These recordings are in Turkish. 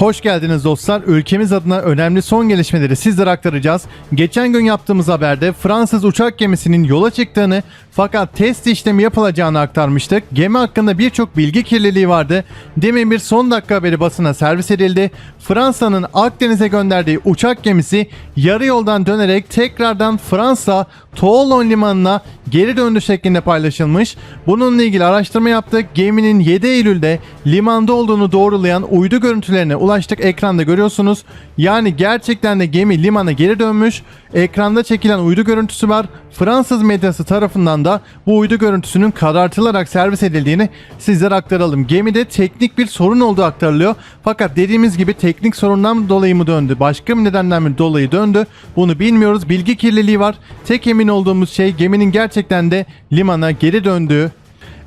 Hoş geldiniz dostlar. Ülkemiz adına önemli son gelişmeleri sizlere aktaracağız. Geçen gün yaptığımız haberde Fransız uçak gemisinin yola çıktığını fakat test işlemi yapılacağını aktarmıştık. Gemi hakkında birçok bilgi kirliliği vardı. Demin bir son dakika haberi basına servis edildi. Fransa'nın Akdeniz'e gönderdiği uçak gemisi yarı yoldan dönerek tekrardan Fransa Toulon limanına geri döndü şeklinde paylaşılmış. Bununla ilgili araştırma yaptık. Geminin 7 Eylül'de limanda olduğunu doğrulayan uydu görüntülerine ulaştık. Ekranda görüyorsunuz. Yani gerçekten de gemi limana geri dönmüş. Ekranda çekilen uydu görüntüsü var. Fransız medyası tarafından da bu uydu görüntüsünün karartılarak servis edildiğini sizlere aktaralım. Gemide teknik bir sorun olduğu aktarılıyor. Fakat dediğimiz gibi teknik sorundan dolayı mı döndü, başka bir nedenden mi dolayı döndü bunu bilmiyoruz. Bilgi kirliliği var. Tek emin olduğumuz şey geminin gerçekten de limana geri döndüğü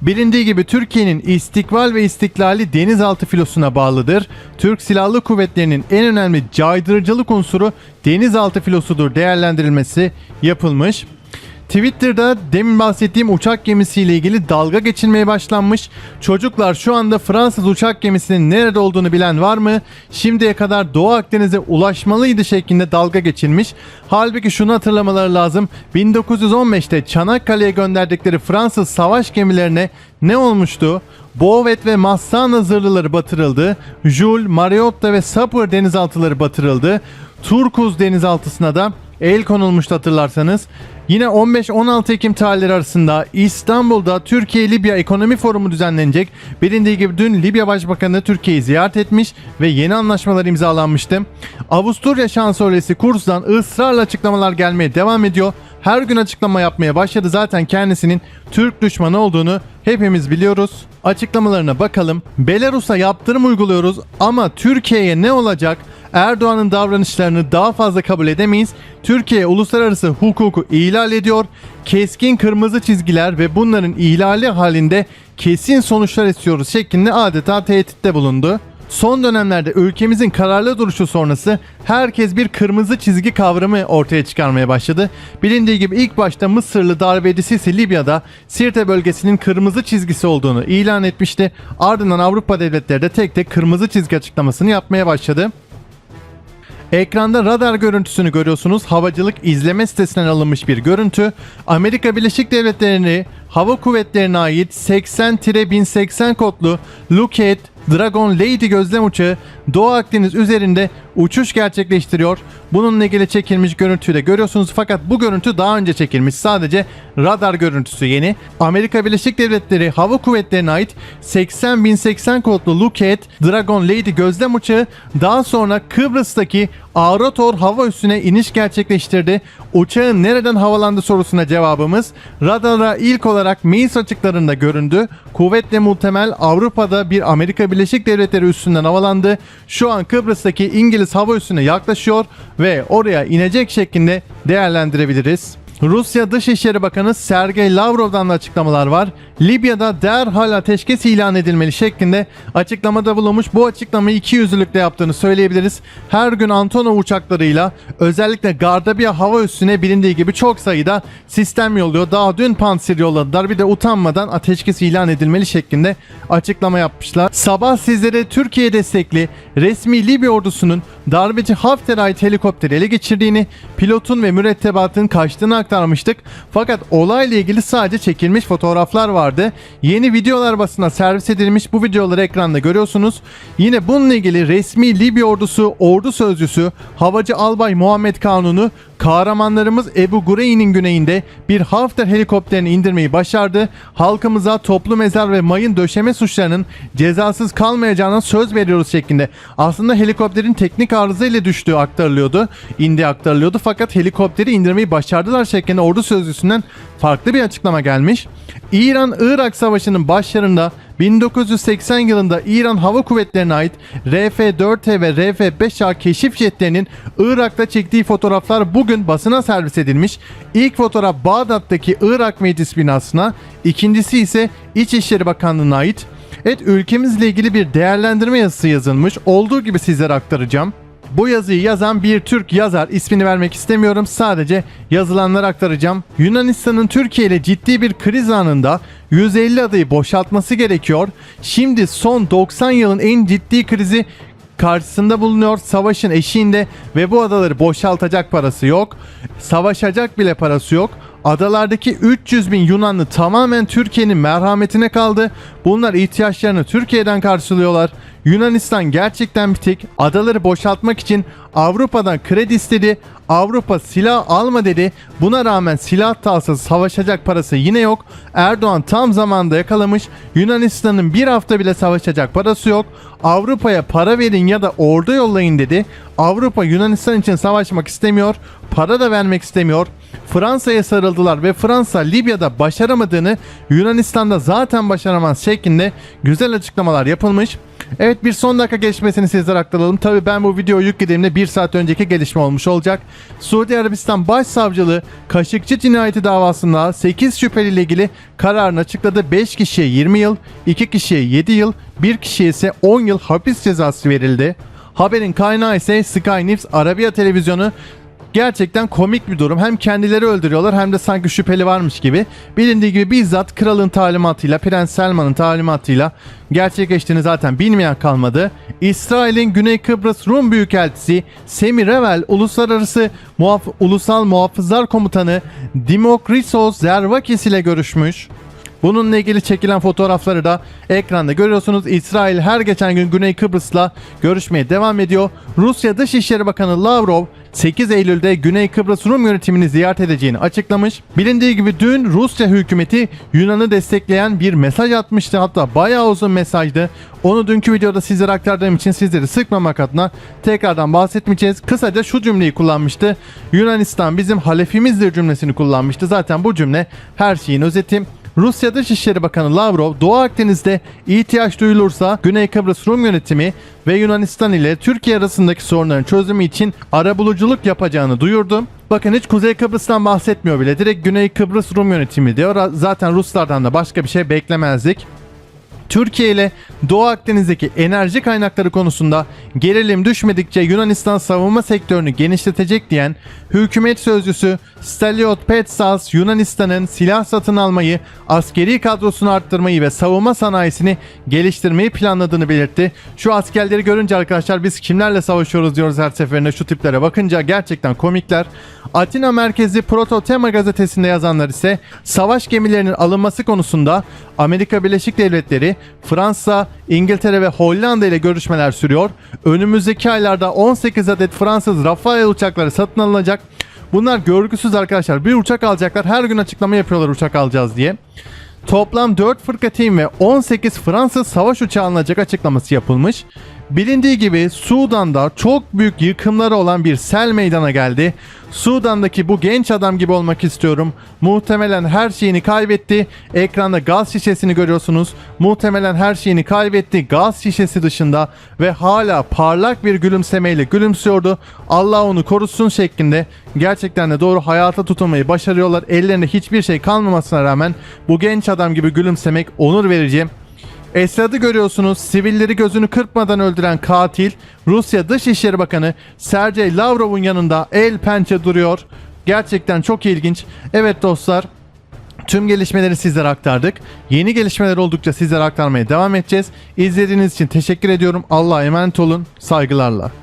Bilindiği gibi Türkiye'nin istikbal ve istiklali denizaltı filosuna bağlıdır. Türk Silahlı Kuvvetleri'nin en önemli caydırıcılık unsuru denizaltı filosudur değerlendirilmesi yapılmış. Twitter'da demin bahsettiğim uçak gemisiyle ilgili dalga geçilmeye başlanmış. Çocuklar şu anda Fransız uçak gemisinin nerede olduğunu bilen var mı? Şimdiye kadar Doğu Akdeniz'e ulaşmalıydı şeklinde dalga geçilmiş. Halbuki şunu hatırlamaları lazım. 1915'te Çanakkale'ye gönderdikleri Fransız savaş gemilerine ne olmuştu? Bovet ve Massana zırhlıları batırıldı. Jules, Mariotta ve Sapır denizaltıları batırıldı. Turkuz denizaltısına da el konulmuştu hatırlarsanız. Yine 15-16 Ekim tarihleri arasında İstanbul'da Türkiye-Libya Ekonomi Forumu düzenlenecek. Bilindiği gibi dün Libya Başbakanı Türkiye'yi ziyaret etmiş ve yeni anlaşmalar imzalanmıştı. Avusturya Şansölyesi Kurs'dan ısrarla açıklamalar gelmeye devam ediyor. Her gün açıklama yapmaya başladı. Zaten kendisinin Türk düşmanı olduğunu hepimiz biliyoruz. Açıklamalarına bakalım. Belarus'a yaptırım uyguluyoruz ama Türkiye'ye ne olacak? Erdoğan'ın davranışlarını daha fazla kabul edemeyiz. Türkiye uluslararası hukuku ihlal ediyor. Keskin kırmızı çizgiler ve bunların ihlali halinde kesin sonuçlar istiyoruz şeklinde adeta tehditte bulundu. Son dönemlerde ülkemizin kararlı duruşu sonrası herkes bir kırmızı çizgi kavramı ortaya çıkarmaya başladı. Bilindiği gibi ilk başta Mısırlı darbeci Sisi Libya'da Sirte bölgesinin kırmızı çizgisi olduğunu ilan etmişti. Ardından Avrupa devletleri de tek tek kırmızı çizgi açıklamasını yapmaya başladı. Ekranda radar görüntüsünü görüyorsunuz. Havacılık izleme sitesinden alınmış bir görüntü. Amerika Birleşik Devletleri'ni hava kuvvetlerine ait 80-1080 kodlu Lockheed Dragon Lady gözlem uçağı Doğu Akdeniz üzerinde uçuş gerçekleştiriyor. Bununla ilgili çekilmiş görüntüyü de görüyorsunuz fakat bu görüntü daha önce çekilmiş. Sadece radar görüntüsü yeni. Amerika Birleşik Devletleri Hava Kuvvetleri'ne ait 80-1080 kodlu Lockheed Dragon Lady gözlem uçağı daha sonra Kıbrıs'taki Arator hava üssüne iniş gerçekleştirdi. Uçağın nereden havalandı sorusuna cevabımız radara ilk olarak Meis açıklarında göründü. Kuvvetle muhtemel Avrupa'da bir Amerika Birleşik Devletleri üssünden havalandı. Şu an Kıbrıs'taki İngiliz hava üssüne yaklaşıyor ve oraya inecek şeklinde değerlendirebiliriz. Rusya Dışişleri Bakanı Sergey Lavrov'dan da açıklamalar var. Libya'da derhal ateşkes ilan edilmeli şeklinde açıklamada bulunmuş. Bu açıklamayı iki yüzlülükle yaptığını söyleyebiliriz. Her gün Antonov uçaklarıyla özellikle Gardabia hava üssüne bilindiği gibi çok sayıda sistem yolluyor. Daha dün Pantsir yolladılar. Bir de utanmadan ateşkes ilan edilmeli şeklinde açıklama yapmışlar. Sabah sizlere Türkiye destekli resmi Libya ordusunun darbeci Hafter'e ait helikopteri ele geçirdiğini, pilotun ve mürettebatın kaçtığını aktarmıştık. Fakat olayla ilgili sadece çekilmiş fotoğraflar vardı. Yeni videolar basına servis edilmiş. Bu videoları ekranda görüyorsunuz. Yine bununla ilgili resmi Libya ordusu ordu sözcüsü Havacı Albay Muhammed Kanunu kahramanlarımız Ebu Gurey'nin güneyinde bir Hafter helikopterini indirmeyi başardı. Halkımıza toplu mezar ve mayın döşeme suçlarının cezasız kalmayacağına söz veriyoruz şeklinde. Aslında helikopterin teknik arıza ile düştüğü aktarılıyordu. İndi aktarılıyordu fakat helikopteri indirmeyi başardılar şeklinde ordu sözcüsünden farklı bir açıklama gelmiş. İran-Irak Savaşı'nın başlarında 1980 yılında İran Hava Kuvvetleri'ne ait RF-4T ve RF-5A keşif jetlerinin Irak'ta çektiği fotoğraflar bugün basına servis edilmiş. İlk fotoğraf Bağdat'taki Irak Meclis binasına, ikincisi ise İçişleri Bakanlığı'na ait. Evet ülkemizle ilgili bir değerlendirme yazısı yazılmış. Olduğu gibi sizlere aktaracağım. Bu yazıyı yazan bir Türk yazar ismini vermek istemiyorum sadece yazılanları aktaracağım. Yunanistan'ın Türkiye ile ciddi bir kriz anında 150 adayı boşaltması gerekiyor. Şimdi son 90 yılın en ciddi krizi karşısında bulunuyor savaşın eşiğinde ve bu adaları boşaltacak parası yok. Savaşacak bile parası yok. Adalardaki 300 bin Yunanlı tamamen Türkiye'nin merhametine kaldı. Bunlar ihtiyaçlarını Türkiye'den karşılıyorlar. Yunanistan gerçekten bitik. Adaları boşaltmak için Avrupa'dan kredi istedi. Avrupa silah alma dedi. Buna rağmen silah alsa savaşacak parası yine yok. Erdoğan tam zamanda yakalamış. Yunanistan'ın bir hafta bile savaşacak parası yok. Avrupa'ya para verin ya da ordu yollayın dedi. Avrupa Yunanistan için savaşmak istemiyor. Para da vermek istemiyor. Fransa'ya sarıldılar ve Fransa Libya'da başaramadığını Yunanistan'da zaten başaramaz şeklinde güzel açıklamalar yapılmış. Evet bir son dakika gelişmesini sizlere aktaralım. Tabi ben bu videoyu yüklediğimde bir saat önceki gelişme olmuş olacak. Suudi Arabistan Başsavcılığı Kaşıkçı cinayeti davasında 8 şüpheliyle ilgili kararını açıkladı. 5 kişiye 20 yıl, 2 kişiye 7 yıl, 1 kişiye ise 10 yıl hapis cezası verildi. Haberin kaynağı ise Sky News Arabiya Televizyonu Gerçekten komik bir durum. Hem kendileri öldürüyorlar hem de sanki şüpheli varmış gibi. Bilindiği gibi bizzat kralın talimatıyla, Prens Selman'ın talimatıyla gerçekleştiğini zaten bilmeyen kalmadı. İsrail'in Güney Kıbrıs Rum Büyükelçisi Semih Revel Uluslararası Muhaf- Ulusal Muhafızlar Komutanı Dimokrisos Zervakis ile görüşmüş. Bununla ilgili çekilen fotoğrafları da ekranda görüyorsunuz. İsrail her geçen gün Güney Kıbrıs'la görüşmeye devam ediyor. Rusya Dışişleri Bakanı Lavrov 8 Eylül'de Güney Kıbrıs Rum yönetimini ziyaret edeceğini açıklamış. Bilindiği gibi dün Rusya hükümeti Yunan'ı destekleyen bir mesaj atmıştı. Hatta bayağı uzun mesajdı. Onu dünkü videoda sizlere aktardığım için sizleri sıkmamak adına tekrardan bahsetmeyeceğiz. Kısaca şu cümleyi kullanmıştı. Yunanistan bizim halefimizdir cümlesini kullanmıştı. Zaten bu cümle her şeyin özeti. Rusya Dışişleri Bakanı Lavrov, Doğu Akdeniz'de ihtiyaç duyulursa Güney Kıbrıs Rum yönetimi ve Yunanistan ile Türkiye arasındaki sorunların çözümü için arabuluculuk yapacağını duyurdu. Bakın hiç Kuzey Kıbrıs'tan bahsetmiyor bile. Direkt Güney Kıbrıs Rum yönetimi diyor. Zaten Ruslardan da başka bir şey beklemezdik. Türkiye ile Doğu Akdeniz'deki enerji kaynakları konusunda gerilim düşmedikçe Yunanistan savunma sektörünü genişletecek diyen hükümet sözcüsü Steliot Petsas Yunanistan'ın silah satın almayı, askeri kadrosunu arttırmayı ve savunma sanayisini geliştirmeyi planladığını belirtti. Şu askerleri görünce arkadaşlar biz kimlerle savaşıyoruz diyoruz her seferinde şu tiplere bakınca gerçekten komikler. Atina merkezli Proto Tema gazetesinde yazanlar ise savaş gemilerinin alınması konusunda Amerika Birleşik Devletleri, Fransa, İngiltere ve Hollanda ile görüşmeler sürüyor. Önümüzdeki aylarda 18 adet Fransız Rafale uçakları satın alınacak. Bunlar görgüsüz arkadaşlar. Bir uçak alacaklar. Her gün açıklama yapıyorlar uçak alacağız diye. Toplam 4 fırkateyn ve 18 Fransız savaş uçağı alınacak açıklaması yapılmış. Bilindiği gibi Sudan'da çok büyük yıkımları olan bir sel meydana geldi. Sudan'daki bu genç adam gibi olmak istiyorum. Muhtemelen her şeyini kaybetti. Ekranda gaz şişesini görüyorsunuz. Muhtemelen her şeyini kaybetti. Gaz şişesi dışında ve hala parlak bir gülümsemeyle gülümsüyordu. Allah onu korusun şeklinde. Gerçekten de doğru hayata tutunmayı başarıyorlar. Ellerinde hiçbir şey kalmamasına rağmen bu genç adam gibi gülümsemek onur verici. Esad'ı görüyorsunuz. Sivilleri gözünü kırpmadan öldüren katil Rusya Dışişleri Bakanı Sergey Lavrov'un yanında el pençe duruyor. Gerçekten çok ilginç. Evet dostlar Tüm gelişmeleri sizlere aktardık. Yeni gelişmeler oldukça sizlere aktarmaya devam edeceğiz. İzlediğiniz için teşekkür ediyorum. Allah'a emanet olun. Saygılarla.